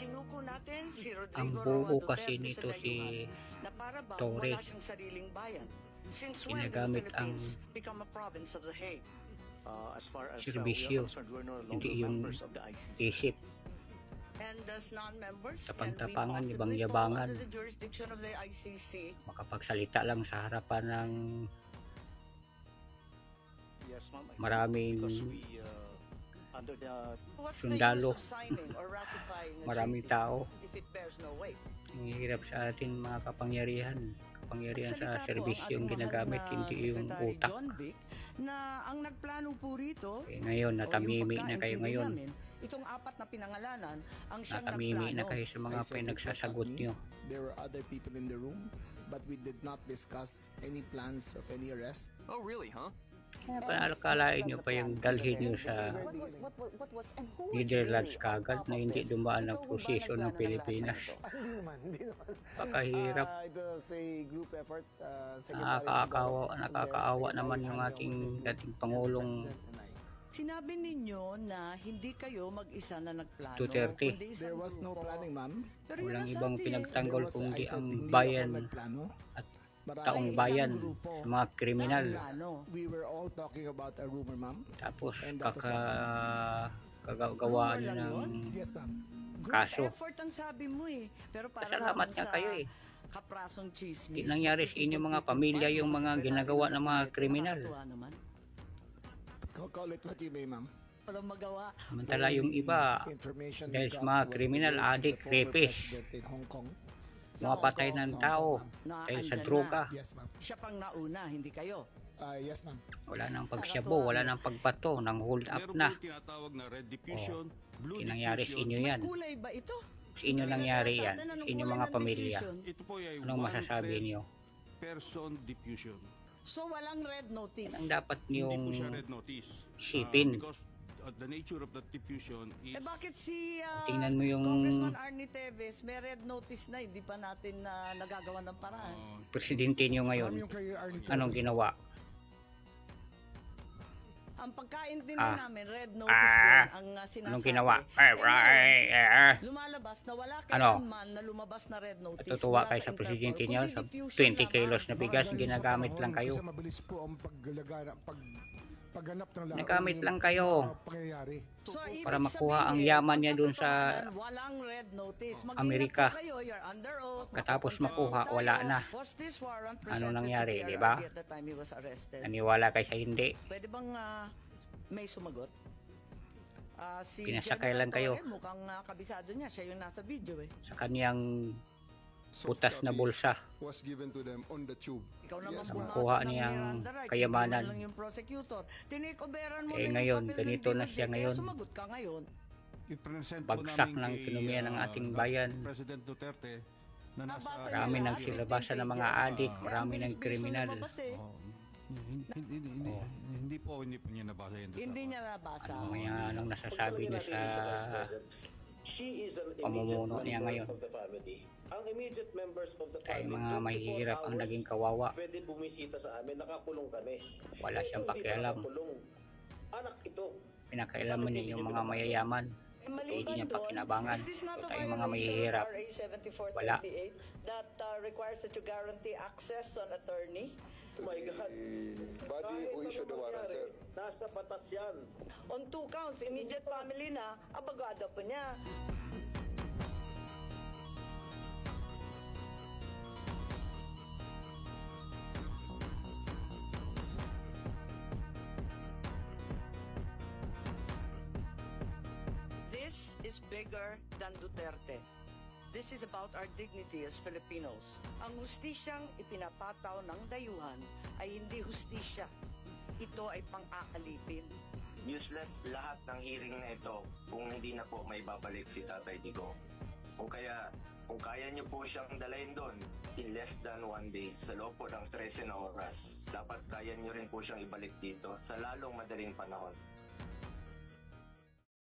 Sinuko natin si Rodrigo Ang Roa buo Duterte kasi sa nito si dayuhan na para bang Torres. wala siyang sariling bayan. Since when did the Ginagamit ang Philippines become a province of the Hague? Uh, as far as uh, we are concerned, we're no Hindi longer yung members of the ICC. isip. And as non-members, can we ibang possibly fall yabangan. under the jurisdiction of the ICC? Makapagsalita lang sa harapan ng Yes, ma'am. I think maraming Because we, uh, Sundalo. maraming tao. Ang hirap sa atin mga kapangyarihan. Kapangyarihan sa serbisyo yung ginagamit, hindi yung utak. John Vic, na ang nagplano po rito Eh, ngayon, natamimi na kayo ngayon. namin, itong apat na pinangalanan ang siyang Natamimi na kayo sa mga pinagsasagot nyo. There were other people in the room, but we did not discuss any plans of any arrest. Oh, really, huh? Kaya pa akalain nyo pa yung dalhin nyo sa Netherlands kagad na hindi dumaan ng Ikaw ba posisyon ng Pilipinas. Pakahirap. Nakakaawa, nakakaawa naman yung ating dating Pangulong. Sinabi ninyo na hindi kayo mag-isa na nagplano. Duterte. kundi isang There was no planning, ma'am. Walang ang ibang pinagtanggol kundi ang bayan at taong bayan sa mga kriminal. plano. We were all talking about a rumor, ma'am. Tapos kaka kagawaan ng? Yes, Kaso. effort ang sabi mo eh. Pero para lamang nga kayo eh. kaprasong chismis. Nangyari sa inyong mga pamilya yung mga ginagawa ng mga kriminal. Call, it what you may, ma'am. Walang magawa. Samantala yung iba, dahil mga the former rapist. President in Hong Kong. mga patay ng tao dahil sa droga. Yes, ma'am. Siya pang nauna, hindi kayo. Uh, yes, ma'am. Wala nang pagsyabo, wala nang pagbato, nang hold up na. na red diffusion, blue Tinangyari sa diffusion. inyo yan. Kulay ba ito? Sa inyo nangyari yan. Sa kulay mga pamilya. Anong masasabi niyo? person diffusion. So walang red notice. Ang dapat Hindi po niyong siya red notice. isipin. Uh, because uh, the nature of the diffusion is Eh bakit si ah, Tingnan mo yung Congressman Arnie Teves may red notice na hindi pa natin na nagagawa ng paraan. uh, presidente niyo ngayon. Anong ginawa? Ang pagkaintindi Ah. namin, red notice Ah. din ang ah, sinasabi. Anong ginawa? Eh, Eh, ngayon, right, eh. Lumalabas na wala Ano? kailanman na lumabas na red notice. Natutuwa mula kayo sa Interpol, presidente kundi niyo sa diffusion 20 lamang. kilos na bigas ginagamit lang kayo. Kasi mabilis po ang paggalaga, pag, pagganap ng lahat. Nagamit ng lang kayo. pangyayari. So, Para makuha ang yaman niya dun sa pagkatotohanan, walang red notice. Mag-ingat Amerika. po Kayo, you're under oath. Katapos makuha, wala na. Ano nangyari, di ba? Naniwala kayo sa hindi. Pwede bang ah, may sumagot? Ah, si Pinasakay lang kayo. Mukhang ah, kabisado niya. Siya yung nasa video eh. Sa kaniyang putas na bulsa. was given to them on the tube. Bumasa ng niyang kayamanan. yung prosecutor. Tinikoberan mo Eh, ngayon, ng ganito na siya ngayon. Sumagot ka ngayon. i-present po Bagsak ng ekonomiya ng uh, ating bayan. President Duterte na nasa Nabasa Marami nang lahat, silabasan ng mga 15 adik, marami ng kriminal. eh. Oh, hindi, hindi, hindi, Oh. hindi po hindi po niya nabasa yun. Hindi niya nabasa. Ano yan ang nasasabi niya sa She is an pamumuno niya ngayon. Ang immediate members of the family, mga 24 mahihirap ang naging kawawa. Pwede bumisita sa amin, nakakulong kami. Wala siyang hindi pakialam. Anak ito. Pinakailaman niya yung mga mayayaman. Eh, Hindi maliban niya doon, pakinabangan. a tayong mga mahihirap. RA 7438 Wala. that uh, requires that you guarantee access to an attorney? Oh my God. Kahit who issued the warrant, sir. Nasa batas yan. On two counts, immediate family na, abagado pa niya. This is bigger than Duterte. This is about our dignity as Filipinos. Ang hustisyang ipinapataw ng dayuhan ay hindi hustisya. Ito ay pang-aalipin. Useless lahat ng hearing na ito kung hindi na po may babalik si Tatay Digo. Kung kaya, kung kaya niyo po siyang dalayin doon in less than one day sa loob po ng 13 na oras, dapat kaya niyo rin po siyang ibalik dito sa lalong madaling panahon.